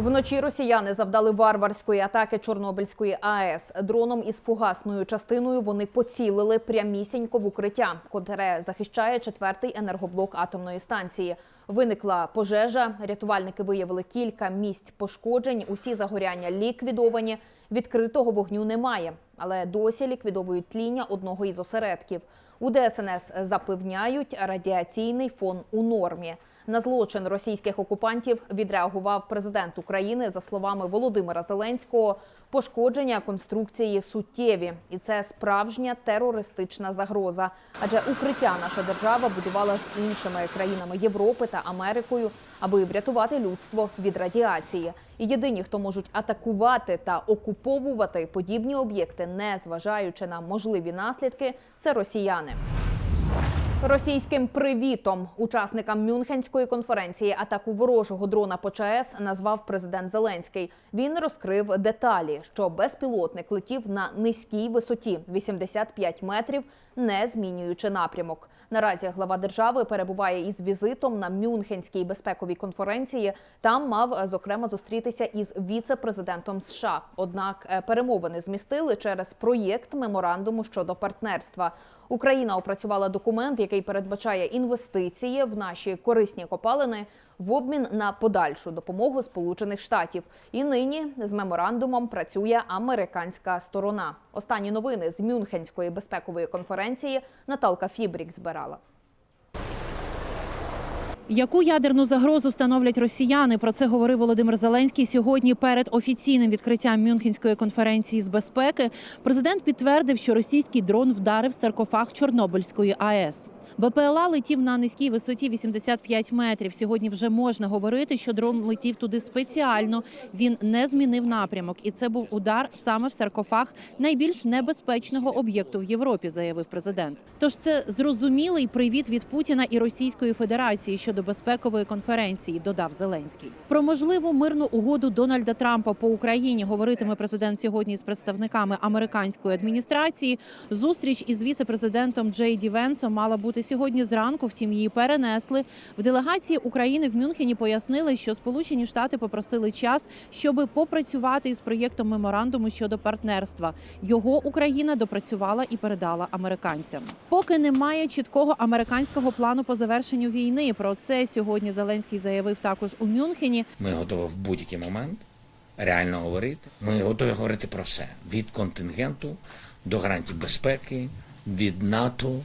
Вночі росіяни завдали варварської атаки Чорнобильської АЕС. Дроном із фугасною частиною вони поцілили прямісінько в укриття, котре захищає четвертий енергоблок атомної станції. Виникла пожежа. Рятувальники виявили кілька місць пошкоджень. Усі загоряння ліквідовані. Відкритого вогню немає, але досі ліквідовують тління одного із осередків. У ДСНС запевняють, радіаційний фон у нормі. На злочин російських окупантів відреагував президент України за словами Володимира Зеленського. Пошкодження конструкції суттєві, і це справжня терористична загроза. Адже укриття наша держава будувала з іншими країнами Європи та Америкою, аби врятувати людство від радіації. І єдині, хто можуть атакувати та окуповувати подібні об'єкти, не зважаючи на можливі наслідки, це росіяни. Російським привітом учасникам Мюнхенської конференції атаку ворожого дрона по ЧАЕС назвав президент Зеленський. Він розкрив деталі, що безпілотник летів на низькій висоті 85 метрів, не змінюючи напрямок. Наразі глава держави перебуває із візитом на Мюнхенській безпековій конференції. Там мав зокрема зустрітися із віце-президентом США. Однак е, перемовини змістили через проєкт меморандуму щодо партнерства. Україна опрацювала документ, який передбачає інвестиції в наші корисні копалини в обмін на подальшу допомогу Сполучених Штатів. І нині з меморандумом працює американська сторона. Останні новини з Мюнхенської безпекової конференції Наталка Фібрік збирала. Яку ядерну загрозу становлять росіяни? Про це говорив Володимир Зеленський сьогодні перед офіційним відкриттям Мюнхенської конференції з безпеки. Президент підтвердив, що російський дрон вдарив саркофаг Чорнобильської АЕС. БПЛА летів на низькій висоті 85 метрів. Сьогодні вже можна говорити, що дрон летів туди спеціально. Він не змінив напрямок, і це був удар саме в саркофаг найбільш небезпечного об'єкту в Європі, заявив президент. Тож це зрозумілий привіт від Путіна і Російської Федерації щодо безпекової конференції, додав Зеленський. Про можливу мирну угоду Дональда Трампа по Україні говоритиме президент сьогодні з представниками американської адміністрації. Зустріч із віце-президентом Джей Ді Венсом мала бути сьогодні зранку. Втім, її перенесли. В делегації України в Мюнхені пояснили, що Сполучені Штати попросили час, щоб попрацювати із проєктом меморандуму щодо партнерства. Його Україна допрацювала і передала американцям. Поки немає чіткого американського плану по завершенню війни. Про це сьогодні Зеленський заявив також у Мюнхені. Ми готові в будь-який момент реально говорити. Ми готові говорити про все від контингенту до гарантій безпеки, від НАТО.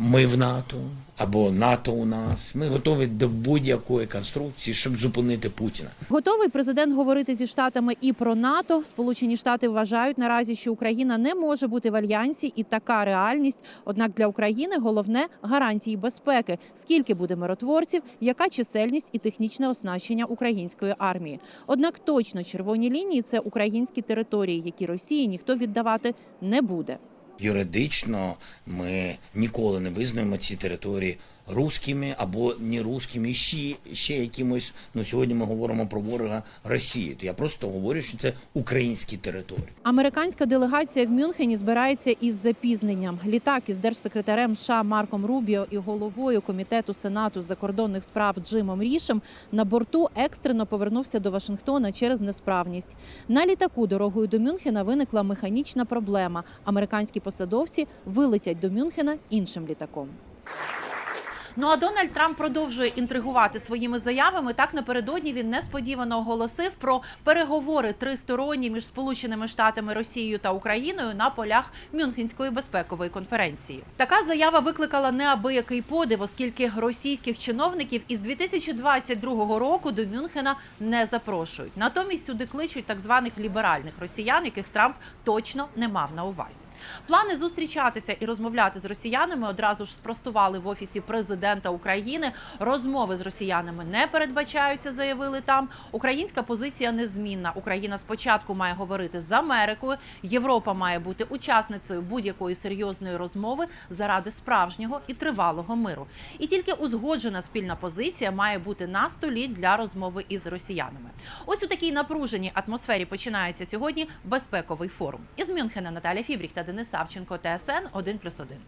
Ми в НАТО або НАТО у нас. Ми готові до будь-якої конструкції, щоб зупинити Путіна. Готовий президент говорити зі штатами і про НАТО. Сполучені Штати вважають наразі, що Україна не може бути в альянсі, і така реальність. Однак для України головне гарантії безпеки. Скільки буде миротворців, яка чисельність і технічне оснащення української армії. Однак точно червоні лінії це українські території, які Росії ніхто віддавати не буде. Юридично ми ніколи не визнаємо ці території руськими або не руськими, ще, ще якимось. Ну сьогодні ми говоримо про ворога Росії. То я просто говорю, що це українські території. Американська делегація в Мюнхені збирається із запізненням. Літак із держсекретарем США Марком Рубіо і головою комітету Сенату закордонних справ Джимом Рішем на борту екстрено повернувся до Вашингтона через несправність. На літаку дорогою до Мюнхена виникла механічна проблема. Американські посадовці вилетять до Мюнхена іншим літаком. Ну а Дональд Трамп продовжує інтригувати своїми заявами. Так напередодні він несподівано оголосив про переговори тристоронні між Сполученими Штатами, Росією та Україною на полях Мюнхенської безпекової конференції. Така заява викликала неабиякий подив, оскільки російських чиновників із 2022 року до Мюнхена не запрошують. Натомість сюди кличуть так званих ліберальних росіян, яких Трамп точно не мав на увазі. Плани зустрічатися і розмовляти з росіянами одразу ж спростували в офісі президента України. Розмови з росіянами не передбачаються, заявили там. Українська позиція незмінна. Україна спочатку має говорити з Америкою. Європа має бути учасницею будь-якої серйозної розмови заради справжнього і тривалого миру. І тільки узгоджена спільна позиція має бути на столі для розмови із росіянами. Ось у такій напруженій атмосфері починається сьогодні безпековий форум. Із Мюнхена Наталя Фібрік та Денис Савченко, ТСН 1+,1.